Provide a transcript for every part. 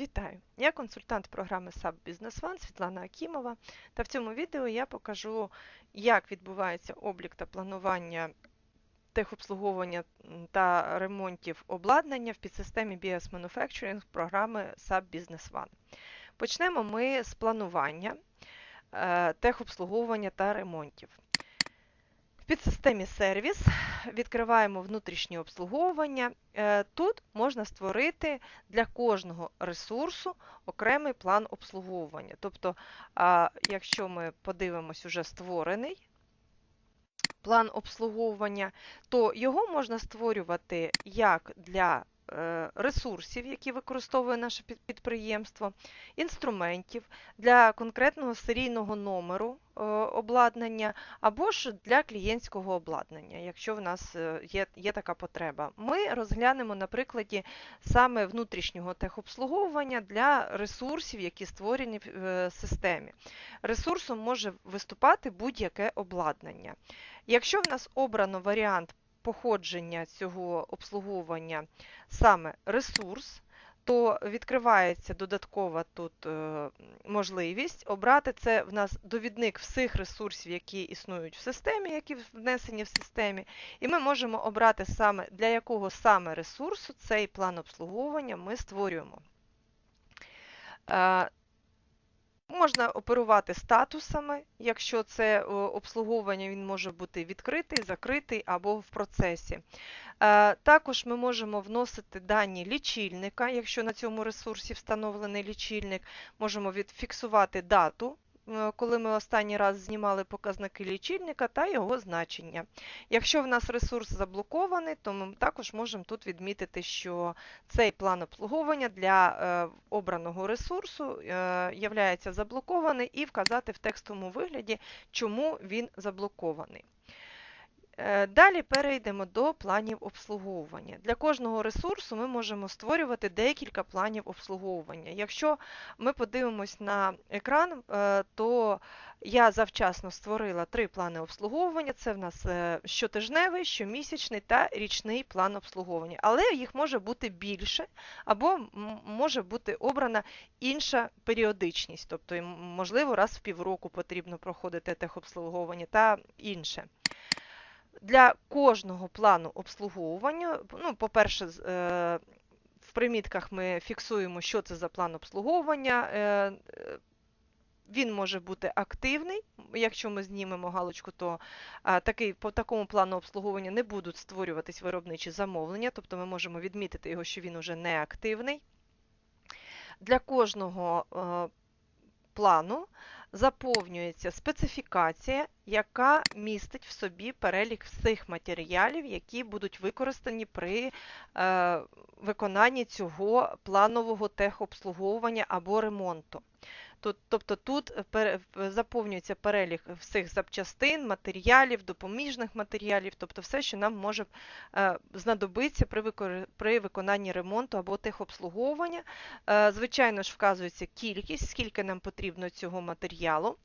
Вітаю! Я консультант програми SAP Business One Світлана Акімова, та в цьому відео я покажу, як відбувається облік та планування техобслуговування та ремонтів обладнання в підсистемі BS Manufacturing програми SAP Business One. Почнемо ми з планування е, техобслуговування та ремонтів. Підсистемі сервіс відкриваємо внутрішнє обслуговування. Е, тут можна створити для кожного ресурсу окремий план обслуговування. Тобто, якщо ми подивимось, уже створений план обслуговування, то його можна створювати як для ресурсів, які використовує наше підприємство, інструментів для конкретного серійного номеру е, обладнання, або ж для клієнтського обладнання, якщо в нас е, є, є така потреба. Ми розглянемо на прикладі саме внутрішнього техобслуговування для ресурсів, які створені в системі. Ресурсом може виступати будь-яке обладнання. Якщо в нас обрано варіант походження цього обслуговування саме ресурс, то відкривається додаткова тут е, можливість обрати це в нас довідник всіх ресурсів, які існують в системі, які внесені в системі, і ми можемо обрати саме для якого саме ресурсу цей план обслуговування ми створюємо. Е, Можна оперувати статусами, якщо це обслуговування він може бути відкритий, закритий або в процесі. Е, також ми можемо вносити дані лічильника, якщо на цьому ресурсі встановлений лічильник, можемо відфіксувати дату Е, коли ми останній раз знімали показники лічильника та його значення. Якщо в нас ресурс заблокований, то ми також можемо тут відмітити, що цей план обслуговування для е, обраного ресурсу е, є заблокований і вказати в текстовому вигляді, чому він заблокований. Е, далі перейдемо до планів обслуговування. Для кожного ресурсу ми можемо створювати декілька планів обслуговування. Якщо ми подивимось на екран, е, то я завчасно створила три плани обслуговування. Це в нас е, щотижневий, щомісячний та річний план обслуговування. Але їх може бути більше, або може бути обрана інша періодичність, тобто, можливо, раз в півроку потрібно проходити техобслуговування та інше. Для кожного плану обслуговування, ну, по-перше, е, в примітках ми фіксуємо, що це за план обслуговування. Е, він може бути активний. Якщо ми знімемо галочку, то такий, по такому плану обслуговування не будуть створюватись виробничі замовлення, тобто ми можемо відмітити його, що він уже не активний. Для кожного е, плану заповнюється специфікація, яка містить в собі перелік всіх матеріалів, які будуть використані при е, виконанні цього планового техобслуговування або ремонту. Тобто тут заповнюється перелік всіх запчастин, матеріалів, допоміжних матеріалів, тобто все, що нам може е, знадобитися при виконанні ремонту або техобслуговування. Е, звичайно ж, вказується кількість, скільки нам потрібно цього матеріалу.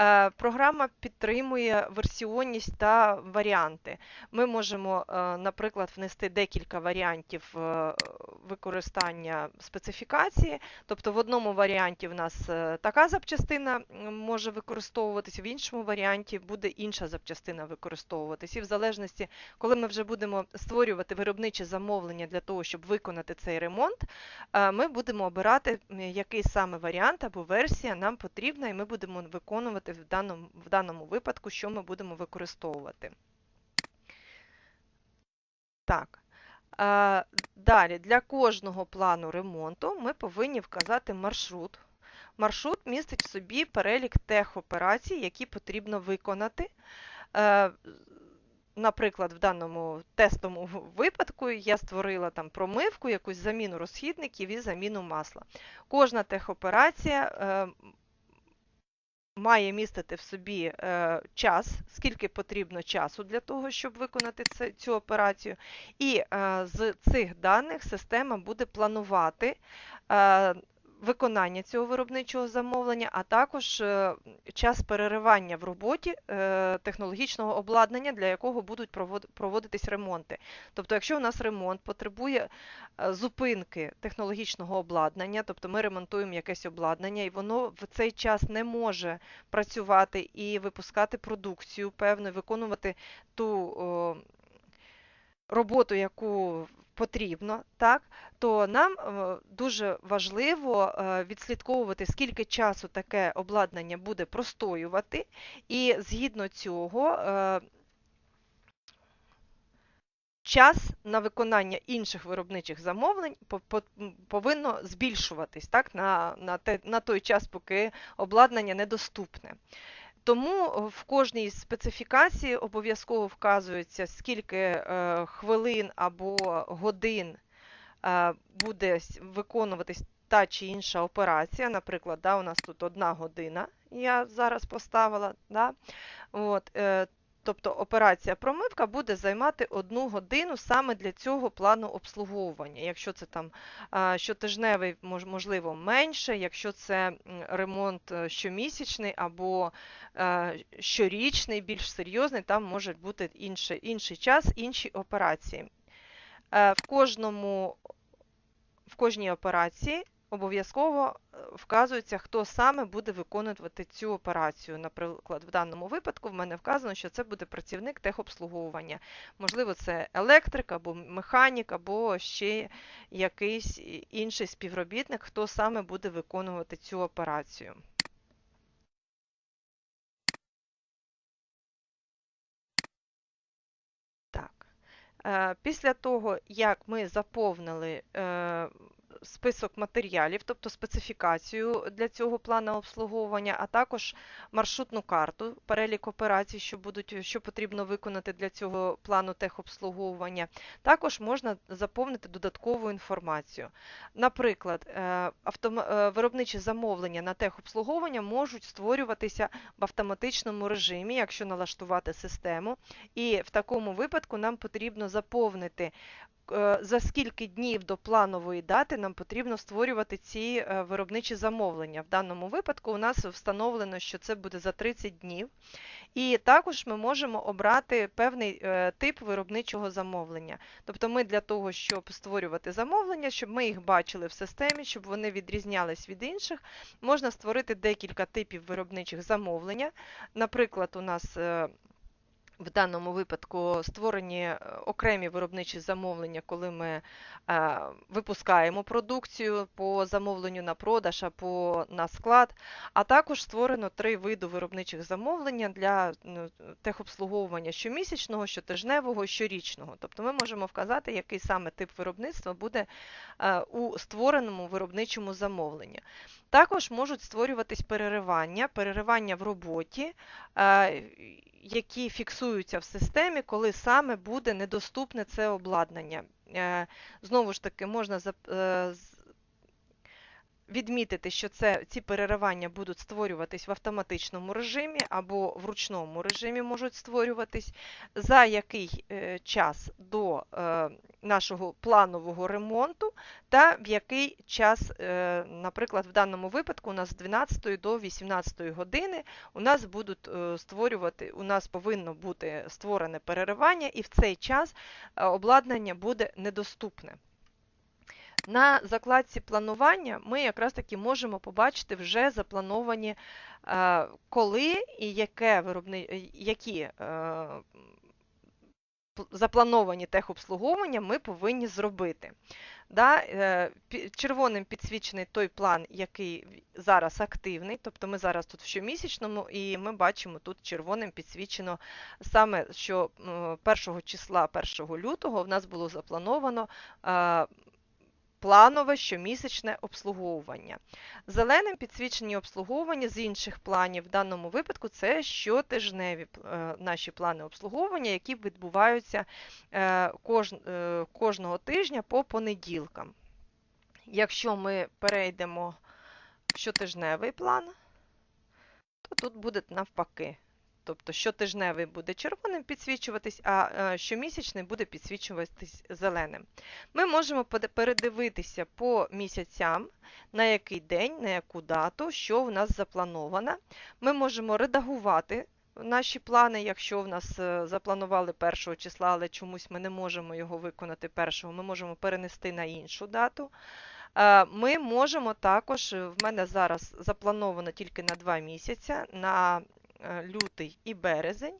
Е, програма підтримує версіонність та варіанти. Ми можемо, наприклад, внести декілька варіантів використання специфікації, тобто в одному варіанті в нас така запчастина може використовуватися, в іншому варіанті буде інша запчастина використовуватися. І в залежності, коли ми вже будемо створювати виробниче замовлення для того, щоб виконати цей ремонт, ми будемо обирати, який саме варіант або версія нам потрібна, і ми будемо виконувати в даному, в даному випадку, що ми будемо використовувати. Так. Далі, для кожного плану ремонту ми повинні вказати маршрут. Маршрут містить в собі перелік техоперацій, які потрібно виконати. Е, наприклад, в даному тестовому випадку я створила там промивку, якусь заміну розхідників і заміну масла. Кожна техоперація е, має містити в собі е, час, скільки потрібно часу для того, щоб виконати цю операцію. І з цих даних система буде планувати виконання цього виробничого замовлення, а також е, час переривання в роботі е, технологічного обладнання, для якого будуть провод- проводитись ремонти. Тобто, якщо у нас ремонт потребує е, зупинки технологічного обладнання, тобто ми ремонтуємо якесь обладнання, і воно в цей час не може працювати і випускати продукцію, певно, виконувати ту роботу, яку потрібно, так, то нам е, дуже важливо е, відслідковувати, скільки часу таке обладнання буде простоювати, і згідно цього е, час на виконання інших виробничих замовлень по- по- повинно збільшуватись так, на, на, те, на той час, поки обладнання недоступне. Тому е, в кожній специфікації обов'язково вказується, скільки е, хвилин або годин е, буде виконуватись та чи інша операція. Наприклад, да, у нас тут одна година, я зараз поставила. Да? От, тобто операція промивка буде займати одну годину саме для цього плану обслуговування. Якщо це там щотижневий, можливо, менше, якщо це ремонт е, щомісячний або е, щорічний, більш серйозний, там може бути інший, інший час, інші операції. Е, В кожному, в кожній операції обов'язково е, вказується, хто саме буде виконувати цю операцію. Наприклад, в даному випадку в мене вказано, що це буде працівник техобслуговування. Можливо, це електрик або механік, або ще якийсь інший співробітник, хто саме буде виконувати цю операцію. Е, Після того, як ми заповнили е, список матеріалів, тобто специфікацію для цього плану обслуговування, а також маршрутну карту, перелік операцій, що будуть, що потрібно виконати для цього плану техобслуговування, також можна заповнити додаткову інформацію. Наприклад, е, е, виробничі замовлення на техобслуговування можуть створюватися в автоматичному режимі, якщо налаштувати систему. І в такому випадку нам потрібно заповнити, за скільки днів до планової дати нам потрібно створювати ці е, виробничі замовлення. В даному випадку у нас встановлено, що це буде за 30 днів. І також ми можемо обрати певний е, тип виробничого замовлення. Тобто ми для того, щоб створювати замовлення, щоб ми їх бачили в системі, щоб вони відрізнялись від інших, можна створити декілька типів виробничих замовлення. Наприклад, у нас е, в даному випадку створені е, окремі виробничі замовлення, коли ми е, випускаємо продукцію по замовленню на продаж або на склад. А також створено три види виробничих замовлення для ну, техобслуговування щомісячного, щотижневого, щорічного. Тобто ми можемо вказати, який саме тип виробництва буде е, у створеному виробничому замовленні. Також можуть створюватись переривання, переривання в роботі, які фіксуються в системі, коли саме буде недоступне це обладнання. Е, Знову ж таки, можна е, відмітити, що це, ці переривання будуть створюватись в автоматичному режимі або в ручному режимі можуть створюватись, за який е, час до е, нашого планового ремонту та в який час, е, наприклад, в даному випадку у нас з 12 до 18 години у нас будуть створювати, у нас повинно бути створене переривання, і в цей час обладнання буде недоступне. На закладці планування ми якраз таки можемо побачити вже заплановані, е, коли і яке виробни... які е, заплановані техобслуговування ми повинні зробити. Да, е, червоним підсвічений той план, який зараз активний, тобто ми зараз тут в щомісячному, і ми бачимо тут червоним підсвічено саме, що 1 числа 1 лютого в нас було заплановано е, планове щомісячне обслуговування. Зеленим підсвічені обслуговування з інших планів в даному випадку це щотижневі е, наші плани обслуговування, які відбуваються е, е, кожного тижня по понеділкам. Якщо ми перейдемо в щотижневий план, то тут буде навпаки. Тобто щотижневий буде червоним підсвічуватись, а е, щомісячний буде підсвічуватись зеленим. Ми можемо передивитися по місяцям, на який день, на яку дату, що в нас заплановано. Ми можемо редагувати наші плани, якщо в нас е, запланували першого числа, але чомусь ми не можемо його виконати першого, ми можемо перенести на іншу дату. Е, Ми можемо також, в мене зараз заплановано тільки на 2 місяці, на лютий і березень,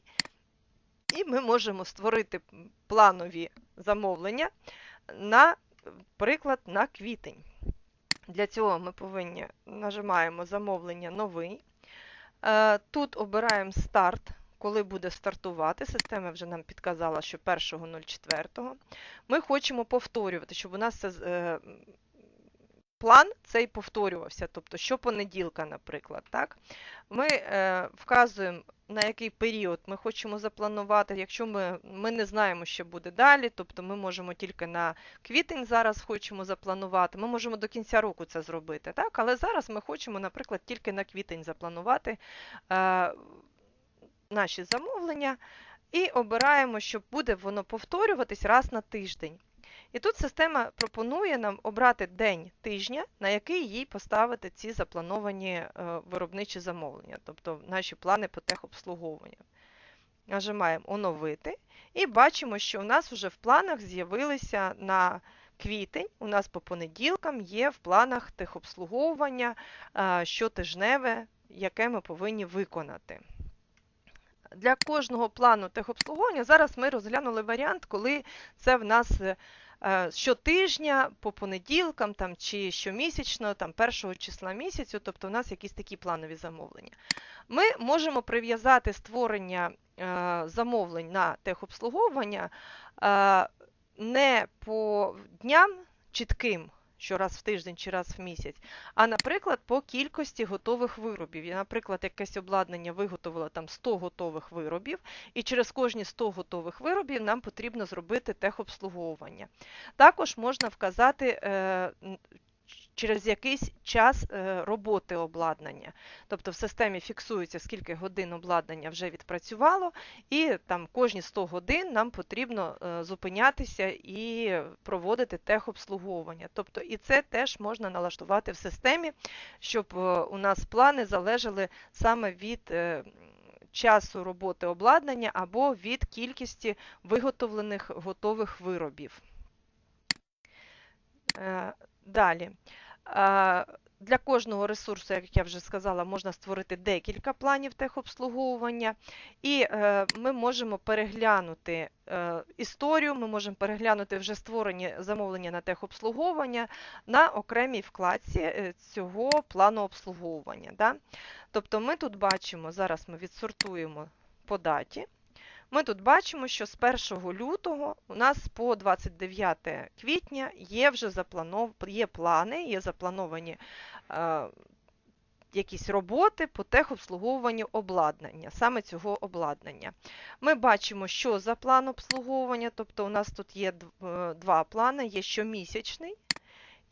і ми можемо створити планові замовлення, на, приклад, на квітень. Для цього ми повинні нажимаємо замовлення новий. Е, Тут обираємо старт, коли буде стартувати. Система вже нам підказала, що 1.04. Ми хочемо повторювати, щоб у нас це е, план цей повторювався, тобто щопонеділка, наприклад. Так? Ми е, вказуємо, на який період ми хочемо запланувати. Якщо ми, ми не знаємо, що буде далі, тобто ми можемо тільки на квітень зараз хочемо запланувати, ми можемо до кінця року це зробити. Так? Але зараз ми хочемо, наприклад, тільки на квітень запланувати е, наші замовлення і обираємо, що буде воно повторюватись раз на тиждень. І тут система пропонує нам обрати день тижня, на який їй поставити ці заплановані е, виробничі замовлення, тобто наші плани по техобслуговуванню. Нажимаємо Оновити і бачимо, що у нас вже в планах з'явилися на квітень, у нас по понеділкам є в планах техобслуговування е, щотижневе, яке ми повинні виконати. Для кожного плану техобслуговування зараз ми розглянули варіант, коли це в нас е, щотижня, по понеділкам там, чи щомісячно, там, першого числа місяцю, тобто у нас якісь такі планові замовлення. Ми можемо прив'язати створення е, замовлень на техобслуговування е, не по дням чітким, що раз в тиждень чи раз в місяць, а, наприклад, по кількості готових виробів. Я, наприклад, якесь обладнання виготовило там 100 готових виробів, і через кожні 100 готових виробів нам потрібно зробити техобслуговування. Також можна вказати е, через якийсь час е, роботи обладнання. Тобто в системі фіксується, скільки годин обладнання вже відпрацювало, і там кожні 100 годин нам потрібно е, зупинятися і проводити техобслуговування. Тобто і це теж можна налаштувати в системі, щоб е, у нас плани залежали саме від часу роботи обладнання або від кількості виготовлених готових виробів. Далі. Для кожного ресурсу, як я вже сказала, можна створити декілька планів техобслуговування, і е, ми можемо переглянути е, історію, ми можемо переглянути вже створені замовлення на техобслуговування на окремій вкладці е, цього плану обслуговування. Тобто ми тут бачимо, зараз ми відсортуємо по даті. Ми тут бачимо, що з 1 лютого у нас по 29 квітня є вже запланов... є плани, є заплановані е, якісь роботи по техобслуговуванню обладнання, саме цього обладнання. Ми бачимо, що за план обслуговування, тобто у нас тут є е, два плани, є щомісячний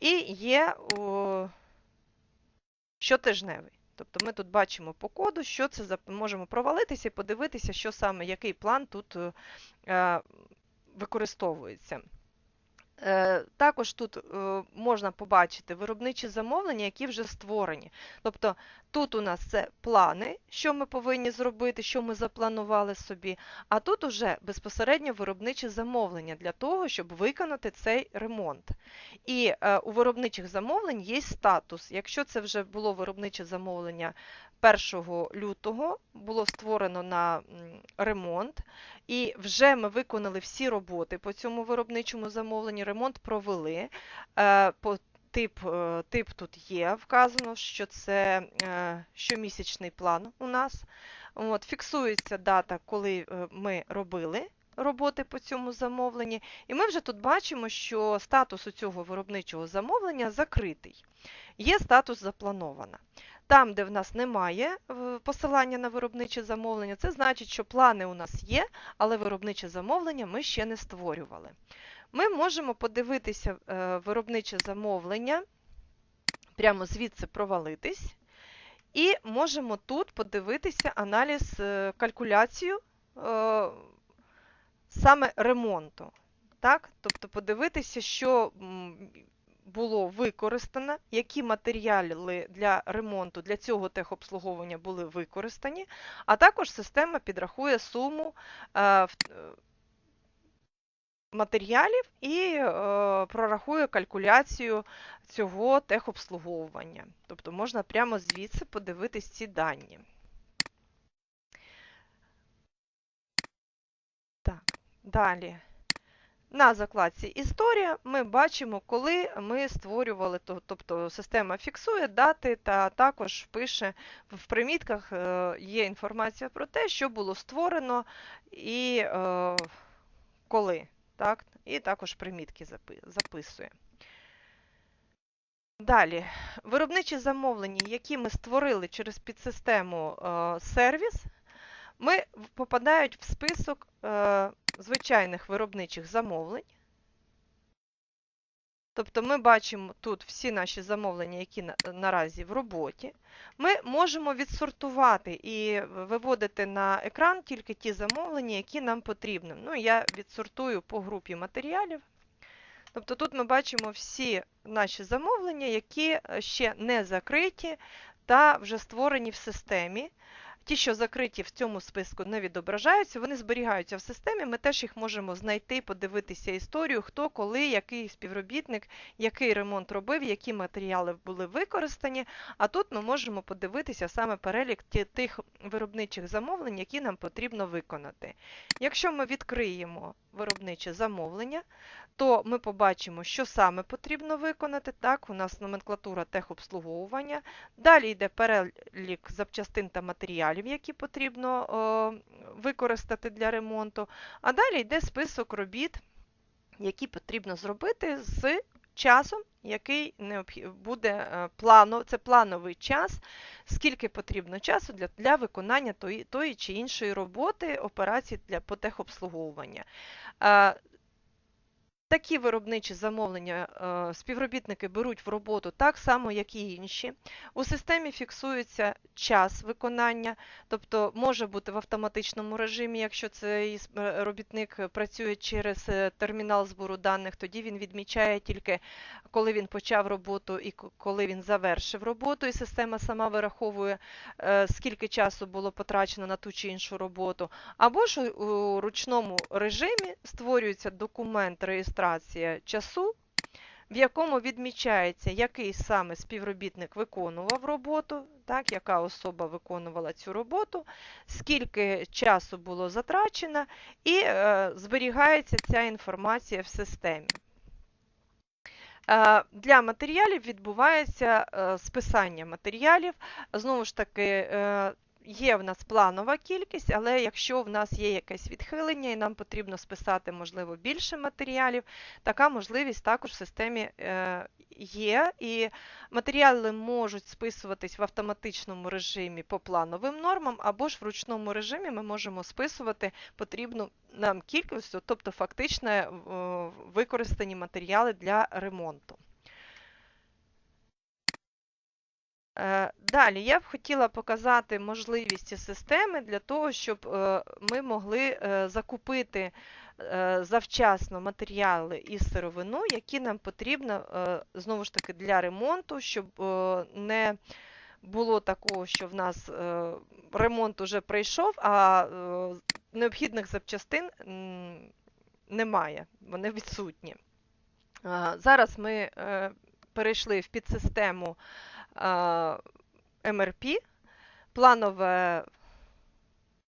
і є о, щотижневий. Тобто ми тут бачимо по коду, що це за можемо провалитися і подивитися, що саме який план тут е, е, використовується. Е, Також тут е, можна побачити виробничі замовлення, які вже створені. Тобто тут у нас це плани, що ми повинні зробити, що ми запланували собі, а тут уже безпосередньо виробничі замовлення для того, щоб виконати цей ремонт. І е, у виробничих замовлень є статус. Якщо це вже було виробниче замовлення 1 лютого, було створено на ремонт, і вже ми виконали всі роботи по цьому виробничому замовленню, ремонт провели. Е, По тип, е, тип тут є вказано, що це е, щомісячний план у нас. От, фіксується дата, коли ми робили роботи по цьому замовленні. І ми вже тут бачимо, що статус у цього виробничого замовлення закритий. Є статус запланована. Там, де в нас немає посилання на виробниче замовлення, це значить, що плани у нас є, але виробниче замовлення ми ще не створювали. Ми можемо подивитися е, виробниче замовлення, прямо звідси провалитись І можемо тут подивитися аналіз е, калькуляцію е, саме ремонту. Так? Тобто подивитися, що було використано, які матеріали для ремонту для цього техобслуговування були використані, а також система підрахує суму е, е, матеріалів і е, прорахує калькуляцію цього техобслуговування. Тобто можна прямо звідси подивитись ці дані. Так, далі. На закладці Історія ми бачимо, коли ми створювали, тобто система фіксує дати та також пише в примітках е, є інформація про те, що було створено і е, коли. Так? І також примітки записує. Далі, виробничі замовлення, які ми створили через підсистему е, сервіс, ми попадають в список звичайних виробничих замовлень. Тобто ми бачимо тут всі наші замовлення, які наразі в роботі. Ми можемо відсортувати і виводити на екран тільки ті замовлення, які нам потрібні. Ну, я відсортую по групі матеріалів. Тобто тут ми бачимо всі наші замовлення, які ще не закриті та вже створені в системі. Ті, що закриті в цьому списку, не відображаються, вони зберігаються в системі. Ми теж їх можемо знайти, подивитися історію, хто, коли, який співробітник, який ремонт робив, які матеріали були використані. А тут ми можемо подивитися саме перелік тих виробничих замовлень, які нам потрібно виконати. Якщо ми відкриємо виробниче замовлення, то ми побачимо, що саме потрібно виконати. Так, у нас номенклатура техобслуговування. Далі йде перелік запчастин та матеріалів, які потрібно е, використати для ремонту. А далі йде список робіт, які потрібно зробити з часом, який буде е, плано, це плановий час, скільки потрібно часу для, для виконання тої, тої чи іншої роботи, операцій для по техобслуговування. Такі виробничі замовлення е, співробітники беруть в роботу так само, як і інші. У системі фіксується час виконання, тобто може бути в автоматичному режимі, якщо цей е, робітник працює через е, термінал збору даних, тоді він відмічає тільки, коли він почав роботу і коли він завершив роботу, і система сама вираховує, скільки часу було потрачено на ту чи іншу роботу. Або ж у- ручному режимі створюється документ реєстрація часу, в якому відмічається, який саме співробітник виконував роботу, так, яка особа виконувала цю роботу, скільки часу було затрачено, і е, зберігається ця інформація в системі. Е, Для матеріалів відбувається е, списання матеріалів. Знову ж таки, е, є в нас планова кількість, але якщо в нас є якесь відхилення і нам потрібно списати, можливо, більше матеріалів, така можливість також в системі е, є. І матеріали можуть списуватись в автоматичному режимі по плановим нормам, або ж в ручному режимі ми можемо списувати потрібну нам кількість, тобто фактично використані матеріали для ремонту. Е, Далі я б хотіла показати можливості системи для того, щоб е, ми могли е, закупити е, завчасно матеріали і сировину, які нам потрібно е, знову ж таки для ремонту, щоб е, не було такого, що в нас е, ремонт уже прийшов, а е, необхідних запчастин немає, вони відсутні. Е, Зараз ми е, перейшли в підсистему е, МРП, планове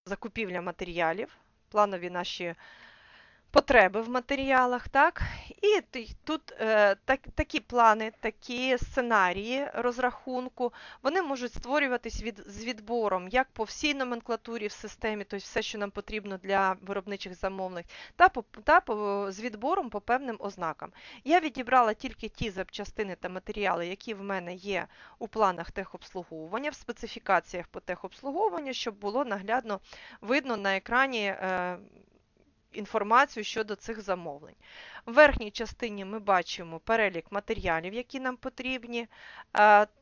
закупівля матеріалів, планові наші потреби в матеріалах. так? І тут е, так, такі плани, такі сценарії розрахунку, вони можуть створюватись від, з відбором як по всій номенклатурі в системі, тобто все, що нам потрібно для виробничих замовлень, та, по, та по, з відбором по певним ознакам. Я відібрала тільки ті запчастини та матеріали, які в мене є у планах техобслуговування, в специфікаціях по техобслуговуванню, щоб було наглядно видно на екрані е, інформацію щодо цих замовлень. В верхній частині ми бачимо перелік матеріалів, які нам потрібні.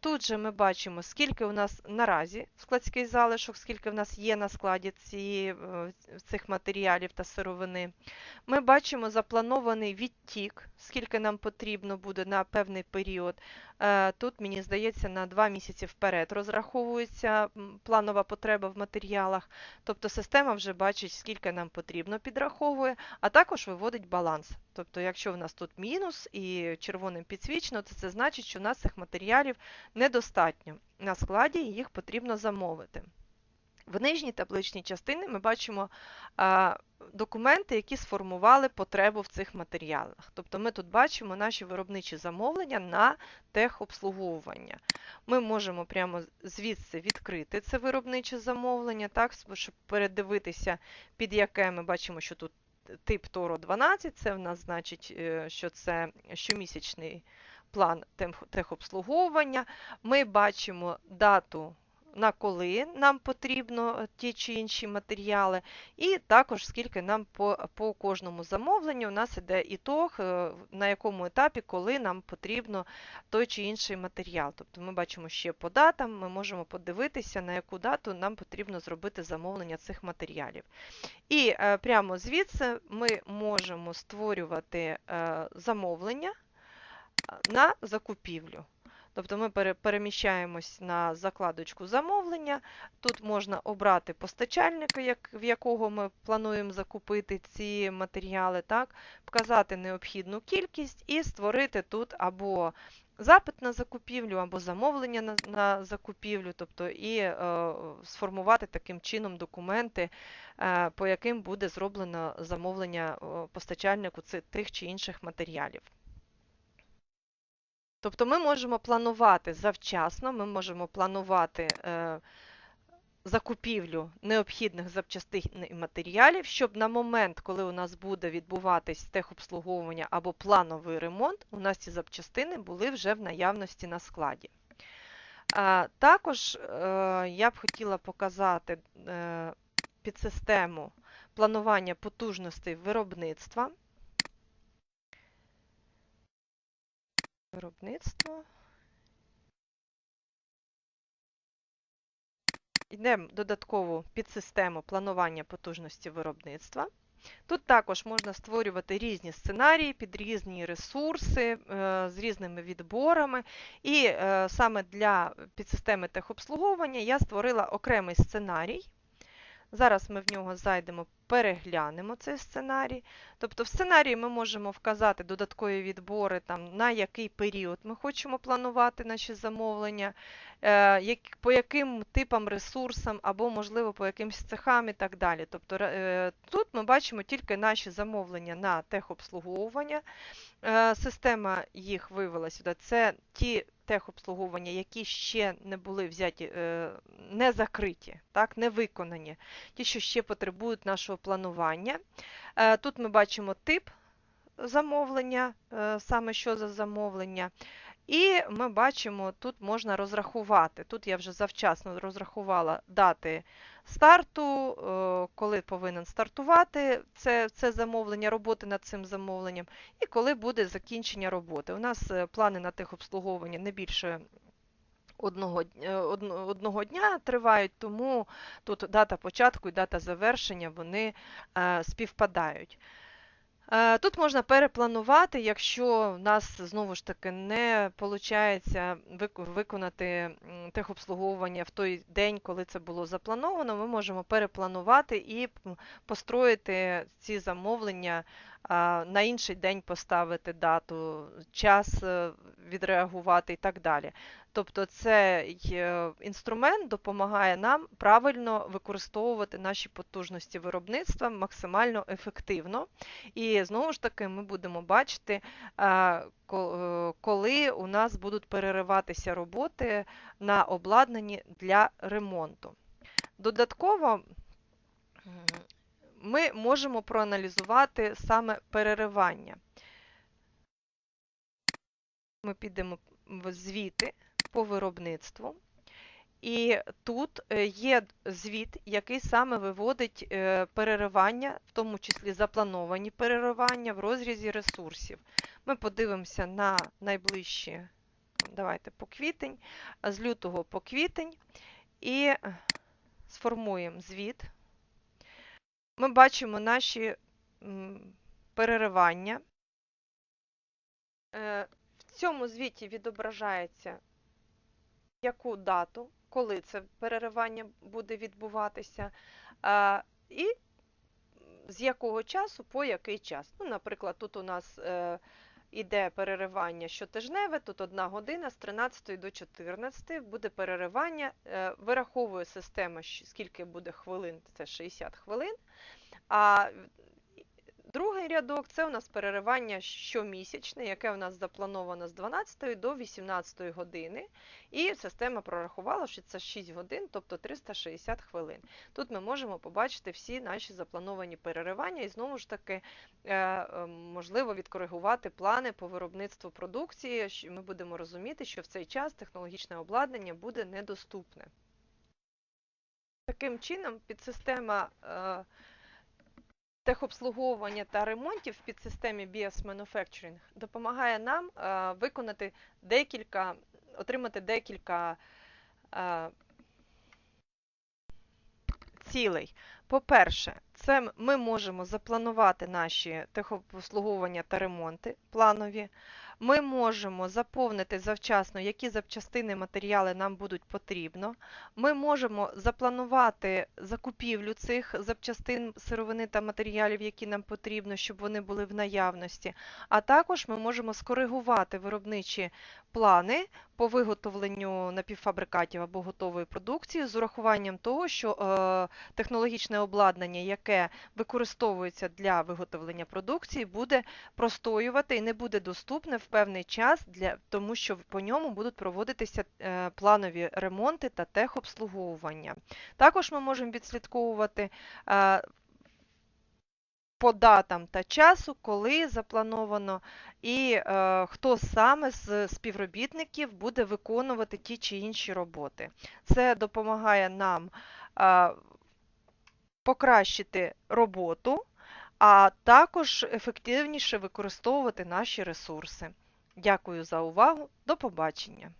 Тут же ми бачимо, скільки у нас наразі складський залишок, скільки в нас є на складі цієї, е, цих матеріалів та сировини. Ми бачимо запланований відтік, скільки нам потрібно буде на певний період. Е, тут, мені здається, на 2 місяці вперед розраховується планова потреба в матеріалах. Тобто система вже бачить, скільки нам потрібно, підраховує, а також виводить баланс. Тобто, якщо в нас тут мінус і червоним підсвічено, то це значить, що у нас цих матеріалів недостатньо. На складі їх потрібно замовити. В нижній табличній частині ми бачимо а, документи, які сформували потребу в цих матеріалах. Тобто ми тут бачимо наші виробничі замовлення на техобслуговування. Ми можемо прямо звідси відкрити це виробниче замовлення, так, щоб передивитися, під яке ми бачимо, що тут тип Торо 12, це в нас значить, е, що це щомісячний план техобслуговування. Ми бачимо дату на коли нам потрібно е, ті чи інші матеріали, і також скільки нам по по кожному замовленню у нас іде ітог, е, на якому етапі, коли нам потрібно той чи інший матеріал. Тобто ми бачимо ще по датам, ми можемо подивитися, на яку дату нам потрібно зробити замовлення цих матеріалів. І е, прямо звідси ми можемо створювати замовлення на закупівлю. Тобто ми переміщаємось на закладочку замовлення. Тут можна обрати постачальника, в якого ми плануємо закупити ці матеріали, так, вказати необхідну кількість і створити тут або запит на закупівлю, або замовлення на на закупівлю, тобто і е, сформувати таким чином документи, е, по яким буде зроблено замовлення постачальнику тих чи інших матеріалів. Тобто ми можемо планувати завчасно, ми можемо планувати е, закупівлю необхідних запчастин і матеріалів, щоб на момент, коли у нас буде відбуватись техобслуговування або плановий ремонт, у нас ці запчастини були вже в наявності на складі. Е, також е, я б хотіла показати е, підсистему планування потужностей виробництва. Виробництво. Йдемо додаткову підсистему планування потужності виробництва. Тут також можна створювати різні сценарії під різні ресурси е, з різними відборами. І е, саме для підсистеми техобслуговування я створила окремий сценарій. Зараз ми в нього зайдемо, переглянемо цей сценарій. Тобто в сценарії ми можемо вказати додаткові відбори, там, на який період ми хочемо планувати наші замовлення, е, по яким типам ресурсам або, можливо, по якимсь цехам і так далі. Тобто е, Тут ми бачимо тільки наші замовлення на техобслуговування. Е, система їх вивела сюди. Це ті техобслуговування, які ще не були взяті, не закриті, так, не виконані, ті, що ще потребують нашого планування. Тут ми бачимо тип замовлення, саме що за замовлення. І ми бачимо, тут можна розрахувати. Тут я вже завчасно розрахувала дати старту, е, коли повинен стартувати це це замовлення, роботи над цим замовленням, і коли буде закінчення роботи. У нас е, плани на техобслуговування не більше одного е, одного дня тривають, тому тут дата початку і дата завершення вони співпадають. Е, тут можна перепланувати, якщо в нас знову ж таки не виходить виконати техобслуговування в той день, коли це було заплановано, ми можемо перепланувати і построїти ці замовлення на інший день поставити дату, час е, відреагувати і так далі. Тобто цей е, інструмент допомагає нам правильно використовувати наші потужності виробництва максимально ефективно. І знову ж таки, ми будемо бачити, е, коли у нас будуть перериватися роботи на обладнанні для ремонту. Додатково ми можемо проаналізувати саме переривання. Ми підемо в звіти по виробництву. І тут е, є звіт, який саме виводить е, переривання, в тому числі заплановані переривання в розрізі ресурсів. Ми подивимося на найближчі, давайте по квітень, з лютого по квітень і сформуємо звіт. Ми бачимо наші переривання. Е, В цьому звіті відображається, яку дату, коли це переривання буде відбуватися, і з якого часу по який час. Ну, наприклад, тут у нас е, іде переривання щотижневе, тут одна година з 13 до 14 буде переривання. Е, вираховує система, скільки буде хвилин, це 60 хвилин. А другий рядок це у нас переривання щомісячне, яке у нас заплановано з 12 до 18 години. І система прорахувала, що це 6 годин, тобто 360 хвилин. Тут ми можемо побачити всі наші заплановані переривання і знову ж таки е, е, можливо відкоригувати плани по виробництву продукції. Ми будемо розуміти, що в цей час технологічне обладнання буде недоступне. Таким чином, підсистема е, техобслуговування та ремонтів в підсистемі BS Manufacturing допомагає нам е, виконати декілька, отримати декілька е, цілей. По-перше, це ми можемо запланувати наші техобслуговування та ремонти планові. Ми можемо заповнити завчасно, які запчастини матеріали нам будуть потрібно. Ми можемо запланувати закупівлю цих запчастин, сировини та матеріалів, які нам потрібно, щоб вони були в наявності. А також ми можемо скоригувати виробничі плани по виготовленню напівфабрикатів або готової продукції з урахуванням того, що е, технологічне обладнання, яке використовується для виготовлення продукції, буде простоювати і не буде доступне в певний час, для, тому що по ньому будуть проводитися е, планові ремонти та техобслуговування. Також ми можемо відслідковувати е, по датам та часу, коли заплановано, і е, хто саме з співробітників буде виконувати ті чи інші роботи. Це допомагає нам е, покращити роботу, а також ефективніше використовувати наші ресурси. Дякую за увагу. До побачення!